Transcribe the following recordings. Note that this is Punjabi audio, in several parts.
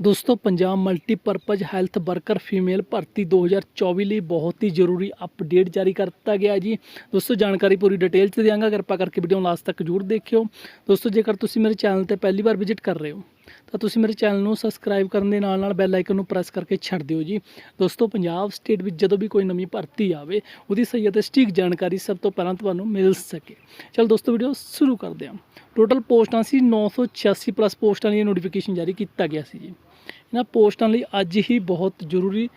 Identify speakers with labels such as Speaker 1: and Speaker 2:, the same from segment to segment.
Speaker 1: ਦੋਸਤੋ, Punjab multipurpose health worker female ਭਰਤੀ 2024 ਲਈ ਬਹੁਤ ਹੀ ਜ਼ਰੂਰੀ ਅਪਡੇਟ ਜਾਰੀ ਕਰ ਦਿੱਤਾ ਗਿਆ ਜੀ। ਦੋਸਤੋ, ਜਾਣਕਾਰੀ ਪੂਰੀ ਡਿਟੇਲ 'ਚ ਦਿਆਂਗਾ। ਕਿਰਪਾ ਕਰਕੇ ਵੀਡੀਓ ਲਾਸਟ ਤੱਕ ਜ਼ਰੂਰ ਦੇਖਿਓ। ਦੋਸਤੋ, ਜੇਕਰ ਤੁਸੀਂ ਮੇਰੇ ਚੈਨਲ ਤੇ ਪਹਿਲੀ ਵਾਰ ਵਿਜ਼ਿਟ ਕਰ ਰਹੇ ਹੋ ਤਾਂ ਤੁਸੀਂ ਮੇਰੇ ਚੈਨਲ ਨੂੰ ਸਬਸਕ੍ਰਾਈਬ ਕਰਨ ਦੇ ਨਾਲ ਨਾਲ ਬੈਲ ਆਈਕਨ ਨੂੰ ਪ੍ਰੈਸ ਕਰਕੇ ਛੱਡ ਦਿਓ ਜੀ। ਦੋਸਤੋ, ਪੰਜਾਬ ਸਟੇਟ ਵਿੱਚ ਜਦੋਂ ਵੀ ਕੋਈ ਨਵੀਂ ਭਰਤੀ ਆਵੇ, ਉਹਦੀ ਸਹੀ ਅਤੇ ਸਟੀਕ ਜਾਣਕਾਰੀ ਸਭ ਤੋਂ ਪਹਿਲਾਂ ਤੁਹਾਨੂੰ ਮਿਲ ਸਕੇ। ਚਲ ਦੋਸਤੋ ਵੀਡੀਓ ਸ਼ੁਰੂ ਕਰਦੇ ਹਾਂ। ਟੋਟਲ ਪੋਸਟਾਂ ਸੀ 986 ਪਲੱਸ ਪੋਸਟਾਂ ਲਈ ਨੋਟੀਫਿਕੇਸ਼ਨ ਜਾਰੀ ਕੀਤਾ ਗਿਆ ਸੀ ਜੀ। ਇਹਨਾਂ ਪੋਸਟਾਂ ਲਈ ਅੱਜ ਹੀ ਬਹੁਤ ਜ਼ਰੂਰੀ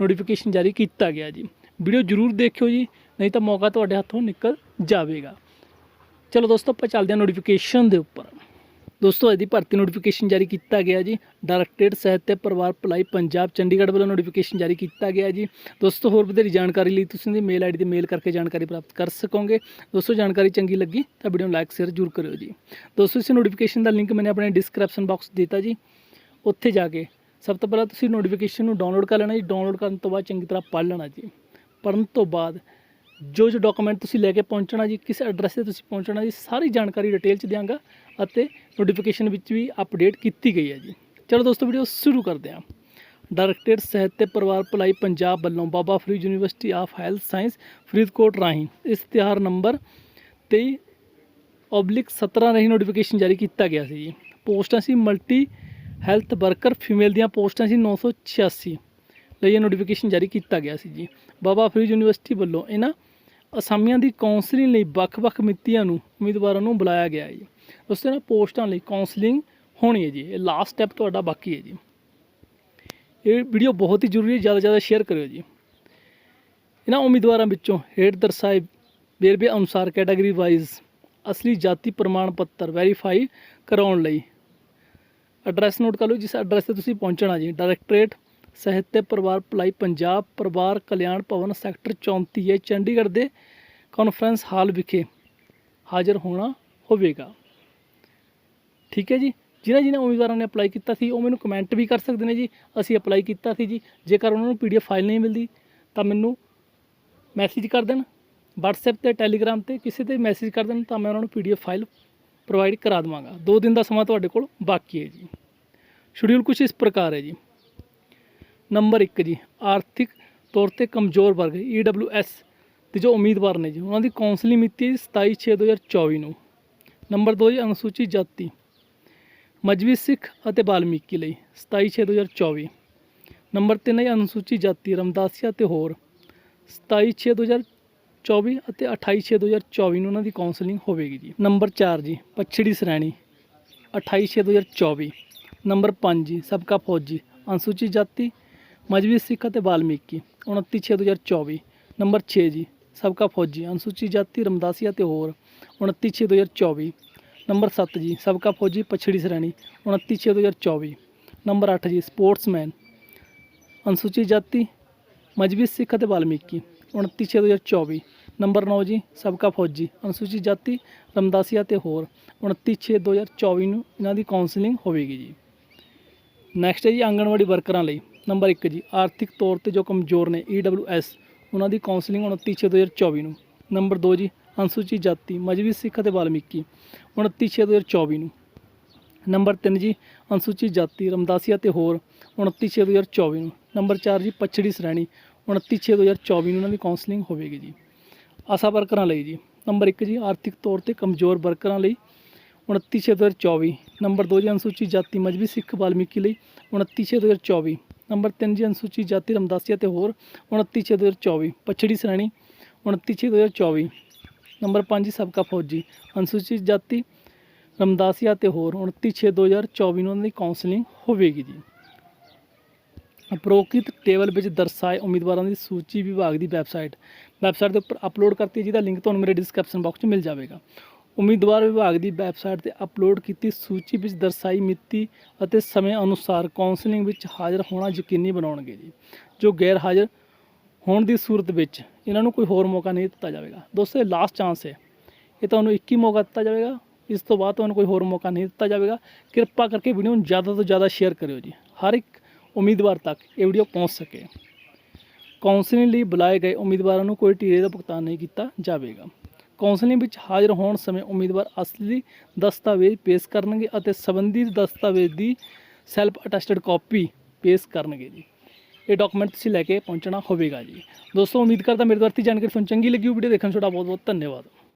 Speaker 1: ਨੋਟੀਫਿਕੇਸ਼ਨ ਜਾਰੀ ਕੀਤਾ ਗਿਆ ਜੀ। ਵੀਡੀਓ ਜ਼ਰੂਰ ਦੇਖਿਓ ਜੀ, ਨਹੀਂ ਤਾਂ ਮੌਕਾ ਤੁਹਾਡੇ ਹੱਥੋਂ ਨਿਕਲ ਜਾਵੇਗਾ। ਚਲੋ ਦੋਸਤੋ, ਆਪਾਂ ਚੱਲਦੇ ਹਾਂ ਨੋਟੀਫਿਕੇਸ਼ਨ ਦੇ ਉੱਪਰ। ਦੋਸਤੋ, ਇਹਦੀ ਭਰਤੀ ਨੋਟੀਫਿਕੇਸ਼ਨ ਜਾਰੀ ਕੀਤਾ ਗਿਆ ਜੀ। ਡਾਇਰੈਕਟਰੇਟ ਸਿਹਤ ਤੇ ਪਰਿਵਾਰ ਭਲਾਈ ਪੰਜਾਬ ਚੰਡੀਗੜ੍ਹ ਵੱਲੋਂ ਨੋਟੀਫਿਕੇਸ਼ਨ ਜਾਰੀ ਕੀਤਾ ਗਿਆ ਜੀ। ਦੋਸਤੋ, ਹੋਰ ਵਧੇਰੀ ਜਾਣਕਾਰੀ ਲਈ ਤੁਸੀਂ ਦੀ ਮੇਲ ਆਈਡੀ ਤੇ ਮੇਲ ਕਰਕੇ ਜਾਣਕਾਰੀ ਪ੍ਰਾਪਤ ਕਰ ਸਕੋਗੇ। ਦੋਸਤੋ, ਜਾਣਕਾਰੀ ਚੰਗੀ ਲੱਗੀ ਤਾਂ ਵੀਡੀਓ ਨੂੰ ਲਾਈਕ ਸ਼ੇਅਰ ਜ਼ਰੂਰ ਕਰਿਓ ਜੀ। ਦੋਸਤੋ, ਇਸ ਨੋਟੀਫਿਕੇਸ਼ਨ ਦਾ ਲਿੰਕ ਮੈਨੇ ਆਪਣੇ ਡਿਸਕ੍ਰਿਪਸ਼ਨ ਬਾਕਸ ਦਿੱਤਾ ਜੀ। ਉੱਥੇ ਜਾ ਕੇ ਸਭ ਤੋਂ ਪਹਿਲਾਂ ਤੁਸੀਂ ਨੋਟੀਫਿਕੇਸ਼ਨ ਨੂੰ ਡਾਊਨਲੋਡ ਕਰ ਲੈਣਾ ਜੀ। ਡਾਊਨਲੋਡ ਕਰਨ ਤੋਂ ਬਾਅਦ ਚੰਗੀ ਤਰ੍ਹਾਂ ਪੜ੍ਹ ਲੈਣਾ ਜੀ। ਪੜ੍ਹਨ ਤੋਂ ਬਾਅਦ ਜੋ ਜੋ ਡਾਕੂਮੈਂਟ ਤੁਸੀਂ ਲੈ ਕੇ ਪਹੁੰਚਣਾ ਜੀ, ਕਿਸ ਐਡਰੈਸ ਤੇ ਤੁਸੀਂ ਪਹੁੰਚਣਾ ਜੀ, ਸਾਰੀ ਜਾਣਕਾਰੀ ਡਿਟੇਲ ਚ ਦਿਆਂਗਾ ਅਤੇ ਨੋਟੀਫਿਕੇਸ਼ਨ ਵਿੱਚ ਵੀ ਅਪਡੇਟ ਕੀਤੀ ਗਈ ਹੈ ਜੀ। ਚਲੋ ਦੋਸਤੋ ਵੀਡੀਓ ਸ਼ੁਰੂ ਕਰਦੇ ਹਾਂ। ਡਾਇਰੈਕਟਰੇਟ ਸਿਹਤ ਤੇ ਪਰਿਵਾਰ ਭਲਾਈ ਪੰਜਾਬ ਵੱਲੋਂ Baba Farid university of health science Faridkot ਰਾਹੀਂ ਇਸ਼ਤਿਹਾਰ ਨੰਬਰ 23 ਓਬਲਿਕ 17 ਰਾਹੀਂ ਨੋਟੀਫਿਕੇਸ਼ਨ ਜਾਰੀ ਕੀਤਾ ਗਿਆ ਸੀ ਜੀ। ਪੋਸਟਾਂ ਸੀ ਮਲਟੀ ਹੈਲਥ ਵਰਕਰ ਫੀਮੇਲ ਦੀਆਂ ਪੋਸਟਾਂ ਸੀ 986 ਲਈ ਇਹ ਨੋਟੀਫਿਕੇਸ਼ਨ ਜਾਰੀ ਕੀਤਾ ਗਿਆ ਸੀ ਜੀ। ਬਾਬਾ ਫਰੀਦ ਯੂਨੀਵਰਸਿਟੀ ਵੱਲੋਂ ਇਹਨਾਂ ਅਸਾਮੀਆਂ ਦੀ ਕਾਉਂਸਲਿੰਗ ਲਈ ਵੱਖ-ਵੱਖ ਮਿਤੀਆਂ ਨੂੰ, ਉਮੀਦਵਾਰਾਂ ਨੂੰ ਬੁਲਾਇਆ ਗਿਆ ਹੈ ਜੀ। ਉਸ ਤੋਂ ਤਰ੍ਹਾਂ ਪੋਸਟਾਂ ਲਈ ਕਾਉਂਸਲਿੰਗ ਹੋਣੀ ਹੈ ਜੀ। ਇਹ ਲਾਸਟ ਸਟੈਪ ਤੁਹਾਡਾ ਬਾਕੀ ਹੈ ਜੀ। ਇਹ ਵੀਡੀਓ ਬਹੁਤ ਹੀ ਜ਼ਰੂਰੀ ਹੈ, ਜ਼ਿਆਦਾ ਜ਼ਿਆਦਾ ਸ਼ੇਅਰ ਕਰਿਓ ਜੀ। ਇਹਨਾਂ ਉਮੀਦਵਾਰਾਂ ਵਿੱਚੋਂ ਹੇਠ ਦਰਸਾਏ ਵੇਰਵੇ ਅਨੁਸਾਰ ਕੈਟਾਗਰੀ ਵਾਈਜ਼ ਅਸਲੀ ਜਾਤੀ ਪ੍ਰਮਾਣ ਪੱਤਰ ਵੈਰੀਫਾਈ ਕਰਾਉਣ ਲਈ ਐਡਰੈਸ ਨੋਟ ਕਰ ਲਓ, ਜਿਸ ਐਡਰੈਸ ਤੇ ਤੁਸੀਂ ਪਹੁੰਚਣਾ ਜੀ। ਡਾਇਰੈਕਟਰੇਟ ਸਾਹਿਤ ਪਰਿਵਾਰ ਭਲਾਈ ਪੰਜਾਬ ਪਰਿਵਾਰ ਕਲਿਆਣ ਭਵਨ ਸੈਕਟਰ 34 ਹੈ। ਚੰਡੀਗੜ੍ਹ ਦੇ ਕਾਨਫਰੰਸ ਹਾਲ ਵਿਖੇ ਹਾਜ਼ਰ ਹੋਣਾ ਹੋਵੇਗਾ। ਠੀਕ ਹੈ ਜੀ? ਜਿਨ੍ਹਾਂ ਜਿਨ੍ਹਾਂ ਉਮੀਦਵਾਰਾਂ ਨੇ ਅਪਲਾਈ ਕੀਤਾ ਸੀ, ਉਹ ਮੈਨੂੰ ਕਮੈਂਟ ਵੀ ਕਰ ਸਕਦੇ ਨੇ ਜੀ। ਅਸੀਂ ਅਪਲਾਈ ਕੀਤਾ ਸੀ ਜੀ। ਜੇਕਰ ਉਹਨਾਂ ਨੂੰ ਪੀਡੀਐਫ ਫਾਈਲ ਨਹੀਂ ਮਿਲਦੀ, ਤਾਂ ਮੈਨੂੰ ਮੈਸੇਜ ਕਰ ਦੇਣ। WhatsApp ਤੇ Telegram ਤੇ ਕਿਸੇ ਤੇ ਮੈਸੇਜ ਕਰ ਦੇਣ, ਤਾਂ ਮੈਂ ਉਹਨਾਂ ਨੂੰ ਪੀਡੀਐਫ ਫਾਈਲ ਪ੍ਰੋਵਾਈਡ ਕਰਾ ਦੇਵਾਂਗਾ। ਦੋ ਦਿਨ ਦਾ ਸਮਾਂ ਤੁਹਾਡੇ ਕੋਲ ਬਾਕੀ ਹੈ ਜੀ। ਸ਼ਡਿਊਲ ਕੁਝ ਇਸ ਪ੍ਰਕਾਰ ਹੈ ਜੀ। ਨੰਬਰ 1 ਜੀ, ਆਰਥਿਕ ਤੌਰ ਤੇ ਕਮਜ਼ੋਰ ਵਰਗ EWS ਦੇ ਜੋ ਉਮੀਦਵਾਰ ਨੇ ਜੀ, ਉਹਨਾਂ ਦੀ ਕਾਉਂਸਲਿੰਗ ਮਿਤੀ ਹੈ ਜੀ 27/6/2024 ਨੂੰ। ਨੰਬਰ 2 ਜੀ ਅਨੁਸੂਚਿਤ ਜਾਤੀ, ਮਜਬੀ ਸਿੱਖ ਅਤੇ ਬਾਲਮੀਕੀ ਲਈ 27/6/2024 ਨੰਬਰ 3 ਹੈ ਅਨੁਸੂਚਿਤ ਜਾਤੀ, ਰਮਦਾਸੀਆ ਤੇ ਹੋਰ 27/6/2024 ਅਤੇ 28/6/2024 ਨੂੰ ਉਹਨਾਂ ਦੀ ਕਾਉਂਸਲਿੰਗ ਹੋਵੇਗੀ ਜੀ। ਨੰਬਰ 4 ਜੀ, ਪਛੜੀ ਸ਼੍ਰੇਣੀ 28/6/2024 ਨੰਬਰ 5 ਜੀ, ਸਬਕਾ ਫੌਜੀ ਅਨੁਸੂਚਿਤ ਜਾਤੀ ਮਜਬੀ ਸਿੱਖ ਅਤੇ ਬਾਲਮੀਕੀ 29/6/2024 ਨੰਬਰ 6 ਜੀ, ਸਾਬਕਾ ਫੌਜੀ ਅਨੁਸੂਚਿਤ ਜਾਤੀ ਰਮਦਾਸੀਆ ਤੇ ਹੋਰ 29/6/2024 ਨੰਬਰ 7 ਜੀ, ਸਾਬਕਾ ਫੌਜੀ, ਪਛੜੀ ਸ਼੍ਰੇਣੀ 29/6/2024 ਨੰਬਰ 8 ਜੀ, ਸਪੋਰਟਸਮੈਨ ਅਨੁਸੂਚਿਤ ਜਾਤੀ, ਮਜਬੀ ਸਿੱਖ ਅਤੇ ਬਾਲਮੀਕੀ 29/6/2024 ਨੰਬਰ 9 ਜੀ, ਸਬਕਾ ਫੌਜੀ ਅਨੁਸੂਚਿਤ ਜਾਤੀ ਰਮਦਾਸੀਆ ਤੇ ਹੋਰ 29/6/2024 ਨੂੰ ਇਹਨਾਂ ਦੀ ਕਾਉਂਸਲਿੰਗ ਹੋਵੇਗੀ ਜੀ। ਨੈਕਸਟ ਹੈ ਜੀ, ਆਂਗਣਵਾੜੀ ਵਰਕਰਾਂ ਲਈ। ਨੰਬਰ 1 ਜੀ, ਆਰਥਿਕ ਤੌਰ ਤੇ ਜੋ ਕਮਜ਼ੋਰ ਨੇ EWS ਉਹਨਾਂ ਦੀ ਕਾਉਂਸਲਿੰਗ 29/6/2024 ਨੂੰ। ਨੰਬਰ 2 ਜੀ, ਅਨੁਸੂਚਿਤ ਜਾਤੀ, ਮਜਬੀ ਸਿੱਖ ਅਤੇ ਬਾਲਮੀਕੀ 29/6/2024 ਨੂੰ। ਨੰਬਰ 3 ਜੀ, ਅਨੁਸੂਚਿਤ ਜਾਤੀ, ਰਮਦਾਸੀਆ ਅਤੇ ਹੋਰ 29/6/2024 ਨੂੰ। ਨੰਬਰ 4 ਜੀ, ਪਛੜੀ ਸ਼੍ਰੇਣੀ 29/6/2024 ਨੂੰ ਉਹਨਾਂ ਦੀ ਕਾਉਂਸਲਿੰਗ ਹੋਵੇਗੀ ਜੀ। ਆਸਾ ਵਰਕਰਾਂ ਲਈ ਜੀ, ਨੰਬਰ 1 ਜੀ, ਆਰਥਿਕ ਤੌਰ ਤੇ ਕਮਜ਼ੋਰ ਵਰਕਰਾਂ ਲਈ 29/6/2024 ਨੰਬਰ 2 ਜੀ, ਅਨੁਸੂਚਿਤ ਜਾਤੀ, ਮਜਬੀ ਸਿੱਖ, ਵਾਲਮੀਕੀ ਲਈ 29/6/2024 ਨੰਬਰ 3 ਜੀ ਅਨੁਸੂਚਿਤ ਜਾਤੀ ਰਮਦਾਸੀਆ ਤੇ ਹੋਰ 29/6/2024 ਪਛੜੀ ਸ਼੍ਰੇਣੀ 29/6/2024 ਨੰਬਰ 5 ਸਾਬਕਾ ਫੌਜੀ ਅਨੁਸੂਚਿਤ ਜਾਤੀ ਰਮਦਾਸੀਆ ਤੇ ਹੋਰ 29/6/2024 ਨੂੰ ਉਹਨਾਂ ਦੀ ਕਾਉਂਸਲਿੰਗ ਹੋਵੇਗੀ ਜੀ। ਉਪਰੋਕਤ ਟੇਬਲ ਵਿੱਚ ਦਰਸਾਏ ਉਮੀਦਵਾਰਾਂ ਦੀ ਸੂਚੀ ਵਿਭਾਗ ਦੀ ਵੈਬਸਾਈਟ। ਵੈਬਸਾਈਟ ਦੇ ਉੱਪਰ ਅਪਲੋਡ ਕਰਤੀ ਜਿਹਦਾ ਲਿੰਕ ਤੁਹਾਨੂੰ ਮੇਰੇ ਡਿਸਕ੍ਰਿਪਸ਼ਨ ਬਾਕਸ 'ਚ ਮਿਲ ਜਾਵੇਗਾ। ਉਮੀਦਵਾਰ ਵਿਭਾਗ ਦੀ ਵੈਬਸਾਈਟ ਤੇ ਅਪਲੋਡ ਕੀਤੀ ਸੂਚੀ ਵਿੱਚ ਦਰਸਾਈ ਮਿਤੀ ਅਤੇ ਸਮੇਂ ਅਨੁਸਾਰ ਕਾਉਂਸਲਿੰਗ ਵਿੱਚ ਹਾਜ਼ਰ ਹੋਣਾ ਯਕੀਨੀ ਬਣਾਉਣਗੇ ਜੀ। ਜੋ ਗੈਰ ਹਾਜ਼ਰ ਹੋਣ ਦੀ ਸੂਰਤ ਵਿੱਚ ਇਹਨਾਂ ਨੂੰ ਕੋਈ ਹੋਰ ਮੌਕਾ ਨਹੀਂ ਦਿੱਤਾ ਜਾਵੇਗਾ। ਦੋਸਤੋ, ਇਹ ਲਾਸਟ ਚਾਂਸ ਹੈ। ਇਹ ਤੁਹਾਨੂੰ ਇੱਕ ਹੀ ਮੌਕਾ ਦਿੱਤਾ ਜਾਵੇਗਾ। ਇਸ ਤੋਂ ਬਾਅਦ ਤੁਹਾਨੂੰ ਕੋਈ ਹੋਰ ਮੌਕਾ ਨਹੀਂ ਦਿੱਤਾ ਜਾਵੇਗਾ। ਕਿਰਪਾ ਕਰਕੇ ਵੀਡੀਓ ਨੂੰ ਜ਼ਿਆਦਾ ਤੋਂ ਜ਼ਿਆਦਾ ਸ਼ੇਅਰ ਕਰਿਓ ਜੀ। ਹਰ ਇੱਕ ਉਮੀਦਵਾਰ ਤੱਕ ਇਹ ਵੀਡੀਓ ਪਹੁੰਚ ਸਕੇ। ਕਾਉਂਸਲਿੰਗ ਲਈ ਬੁਲਾਏ ਗਏ ਉਮੀਦਵਾਰਾਂ ਨੂੰ ਕੋਈ ਟੀਰੇ ਦਾ ਭੁਗਤਾਨ ਨਹੀਂ ਕੀਤਾ ਜਾਵੇਗਾ। ਕਾਉਂਸਲਿੰਗ ਵਿੱਚ ਹਾਜ਼ਰ ਹੋਣ ਸਮੇਂ ਉਮੀਦਵਾਰ ਅਸਲੀ ਦਸਤਾਵੇਜ਼ ਪੇਸ਼ ਕਰਨਗੇ ਅਤੇ ਸੰਬੰਧਿਤ ਦਸਤਾਵੇਜ਼ ਦੀ ਸੈਲਫ ਅਟੈਸਟਡ ਕਾਪੀ ਪੇਸ਼ ਕਰਨਗੇ ਜੀ। ਇਹ ਡਾਕੂਮੈਂਟ ਤੁਸੀਂ ਲੈ ਕੇ ਪਹੁੰਚਣਾ ਹੋਵੇਗਾ ਜੀ। ਦੋਸਤੋ, ਉਮੀਦ ਕਰਦਾ ਮੇਰੇ ਦੁਆਰਾ ਦੀ ਜਾਣਕਾਰੀ ਤੁਹਾਨੂੰ ਚੰਗੀ ਲੱਗੀ ਵੀਡੀਓ ਦੇਖਣ ਤੁਹਾਡਾ ਬਹੁਤ ਬਹੁਤ ਧੰਨਵਾਦ।